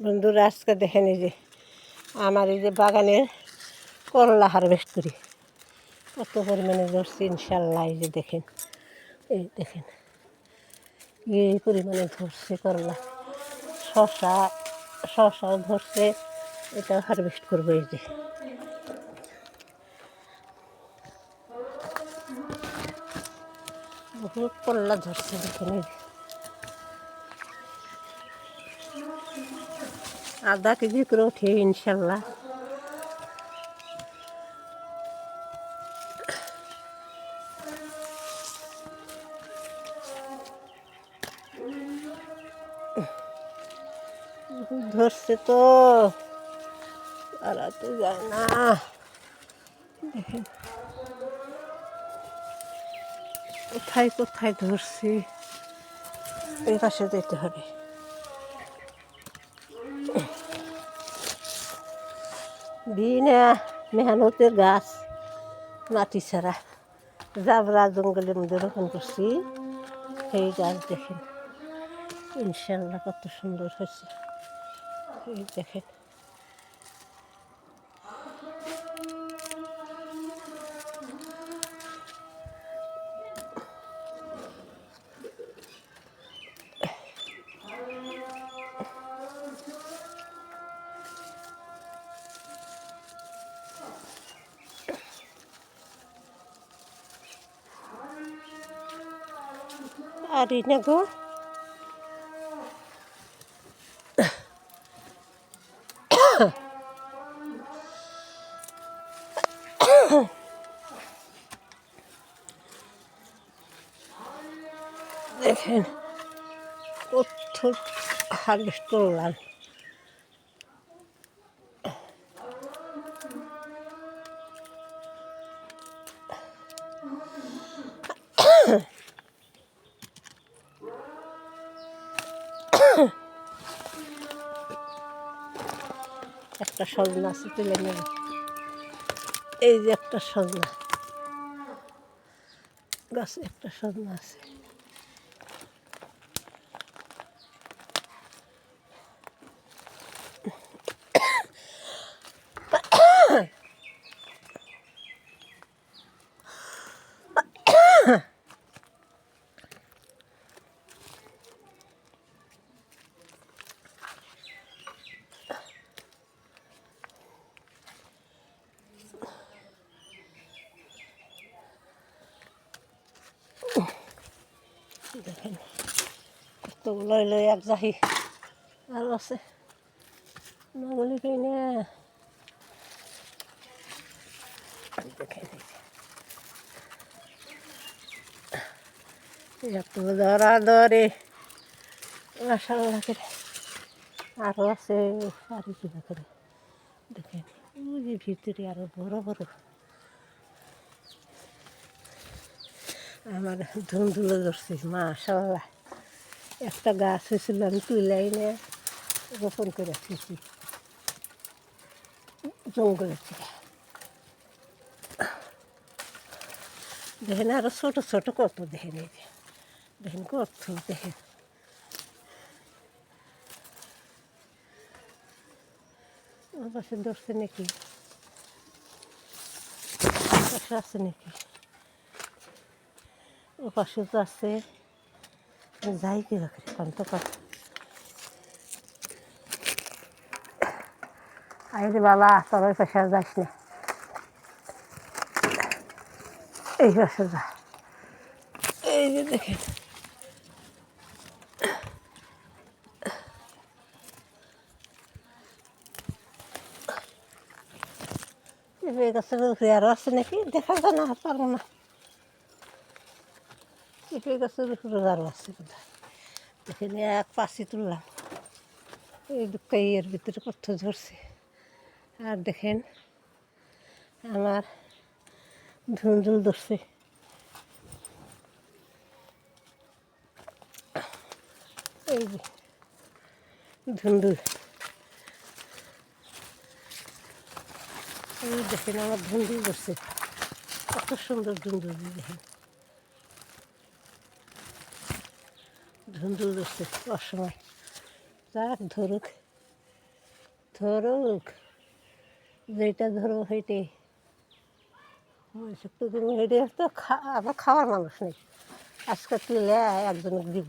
বন্ধুরা, আজকে দেখেন এই যে আমার এই যে বাগানের করলা হারভেস্ট করি। কত পরিমাণে ধরছি ইনশাল্লাহ এই যে দেখেন, এই দেখেন, এই পরিমাণে ধরছে করলা। শশা, শশাও ধরছে, এটাও হারভেস্ট করব এই যে। বহুত করলা ধরছে দেখেন এই যে। আধা কেজি করে ওঠে ইনশাল্লাহ। ধরছে তো, আর তো যায় না। কোথায় কোথায় ধরছি? এই পাশে যেতে হবে। বিনা মেহনতের গাছ মাটি ছাড়া জাবরা জঙ্গলের মধ্যে রোপণ করছি সেই গাছ দেখেন। ইনশাল্লাহ কত সুন্দর হয়েছে। এই দেখেন। আর ইনাগো দেখেন কত হারভেস্ট করলাম একটা সজনা আছে তুলে নেব। এই যে একটা সজনা। গাছে একটা সজনা আছে দেখেন কতগুলো এলো এক জাহি আরও আছে। দেখেন এত ধরা ধরে। মাসাল্লাহ করে আরও আছে। আর কিনা করে। দেখেন ওই ভিতরে আরও বড় বড়। আমার ধুন্দুলো ধরছি মাশাল্লাহ একটা গাছ হয়েছিল, আমি তুলাই নিয়ে রোপণ করে রাখছি জঙ্গলের থেকে দেখেন আরও ছোট ছোট কত দেখেন এই যে। দেখেন কত দেখেন। ওর পাশে নাকি? পাশে আছে নাকি? ও পাশে তো আছে। যাই কি রাখে কান্ত কাজ আইরে বাবা তোর পাশে আর যাস না এই পাশে যা এই যে দেখেন গাছের উপরে আরও আছে নাকি দেখা যায় না আর পারব না পেঁপে গাছের উপরে আরও আছে বোধহয়। এখানে এক পাশে তুললাম। এই এর ভিতরে কত ধরছে আর দেখেন, আমার ধুন্দুল ধরছে। এই যে ধুন্দুল এই দেখেন, আমার ধুন্দুল ধরছে। কত সুন্দর ধুন্দুল দেখেন। ধুন্দুল ধরছে অসময় যাক ধরুক ধরুক যেটা ধরো হেঁটে তুমি হেঁটে তো খা আমার খাওয়ার মানুষ নেই আজকে তুলে একজনকে দিব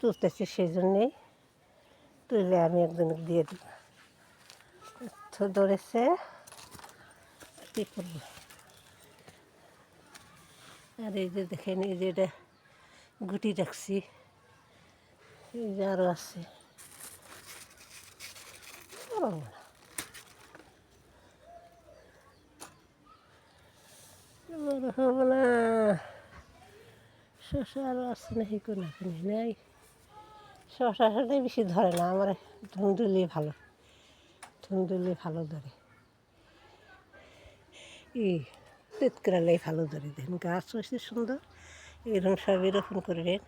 তুলতেছি সেই জন্যেই তুলে আমি একজনকে দিয়ে দিব ধরেছে কী করব আর এই যে দেখেন এই যে এটা গুটি রাখছি। আরও আছে। নাই। বেশি ধরে না, আমার ধুন্দুলি ভালো। ধুন্দুলি ভালো ধরে। এই তেতকরালাই ভালো ধরে দেখেন গাছ হয়েছে সুন্দর। এরকম সব এরকম করবেন।